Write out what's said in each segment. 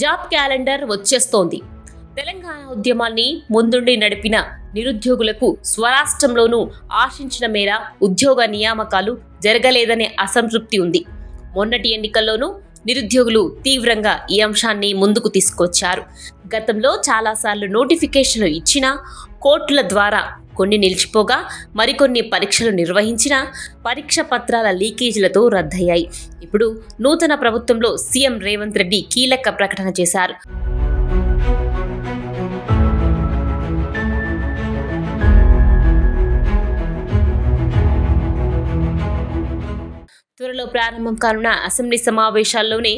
Job calendar వచ్చేస్తోంది. తెలంగాణ ఉద్యమాన్ని ముందుండి నడిపిన నిరుద్యోగులకు స్వరాష్ట్రంలోనూ ఆశించిన మేర ఉద్యోగ నియామకాలు జరగలేదనే అసంతృప్తి ఉంది. మొన్నటి ఎన్నికల్లోనూ నిరుద్యోగులు తీవ్రంగా ఈ అంశాన్ని ముందుకు తీసుకొచ్చారు. గతంలో చాలాసార్లు నోటిఫికేషన్లు ఇచ్చినా కోర్టుల ద్వారా కొన్ని నిలిచిపోగా మరికొన్ని పరీక్షలు నిర్వహించినా పరీక్ష పత్రాల లీకేజీలతో రద్దయ్యాయి. ఇప్పుడు నూతన ప్రభుత్వంలో సీఎం రేవంత్ రెడ్డి కీలక ప్రకటన చేశారు. త్వరలో ప్రారంభం కానున్న అసెంబ్లీ సమావేశాల్లోనే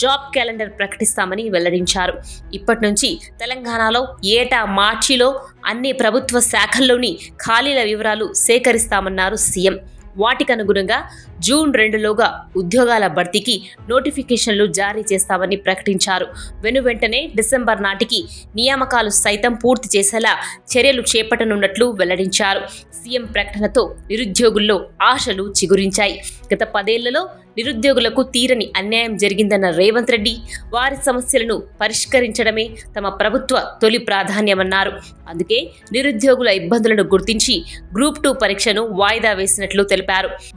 జాబ్ క్యాలెండర్ ప్రకటిస్తామని వెల్లడించారు. ఇప్పటి నుంచి తెలంగాణలో ఏటా మార్చిలో అన్ని ప్రభుత్వ శాఖల్లోని ఖాళీల వివరాలు సేకరిస్తామన్నారు సీఎం. వాటికి అనుగుణంగా జూన్ రెండులోగా ఉద్యోగాల భర్తీకి నోటిఫికేషన్లు జారీ చేస్తామని ప్రకటించారు. వెను వెంటనే డిసెంబర్ నాటికి నియామకాలు సైతం పూర్తి చేసేలా చర్యలు చేపట్టనున్నట్లు వెల్లడించారు. సీఎం ప్రకటనతో నిరుద్యోగుల్లో ఆశలు చిగురించాయి. గత పదేళ్ళలో నిరుద్యోగులకు తీరని అన్యాయం జరిగిందన్న రేవంత్ రెడ్డి వారి సమస్యలను పరిష్కరించడమే తమ ప్రభుత్వ తొలి ప్రాధాన్యమన్నారు. అందుకే నిరుద్యోగుల ఇబ్బందులను గుర్తించి గ్రూప్ టూ పరీక్షను వాయిదా వేసినట్లు తెలిపారు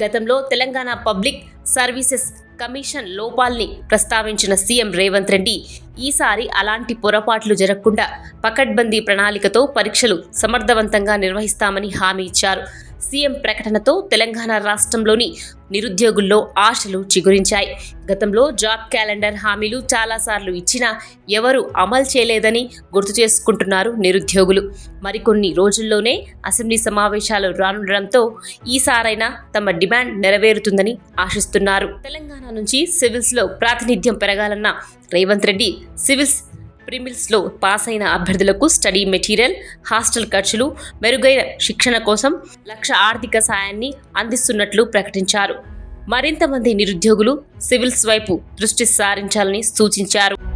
గతంలో తెలంగాణ పబ్లిక్ సర్వీసెస్ కమిషన్ లోపాల్ని ప్రస్తావించిన సీఎం రేవంత్ రెడ్డి ఈసారి అలాంటి పొరపాట్లు జరగకుండా పకడ్బందీ ప్రణాళికతో పరీక్షలు సమర్థవంతంగా నిర్వహిస్తామని హామీ ఇచ్చారు. సీఎం ప్రకటనతో తెలంగాణ రాష్ట్రంలోని నిరుద్యోగుల్లో ఆశలు చిగురించాయి. గతంలో జాబ్ క్యాలెండర్ హామీలు చాలాసార్లు ఇచ్చినా ఎవరు అమలు చేయలేదని గుర్తు చేసుకుంటున్నారు నిరుద్యోగులు. మరికొన్ని రోజుల్లోనే అసెంబ్లీ సమావేశాలు రానుండడంతో ఈసారైనా తమ డిమాండ్ నెరవేరుతుందని ఆశిస్తున్నారు. తెలంగాణ నుంచి సివిల్స్లో ప్రాతినిధ్యం పెరగాలన్న రేవంత్ రెడ్డి సివిల్స్ ప్రిమిల్స్లో పాస్ అయిన అభ్యర్థులకు స్టడీ మెటీరియల్ హాస్టల్ ఖర్చులు మెరుగైన శిక్షణ కోసం లక్ష ఆర్థిక సాయాన్ని అందిస్తున్నట్లు ప్రకటించారు. మరింతమంది నిరుద్యోగులు సివిల్స్ వైపు దృష్టి సారించాలని సూచించారు.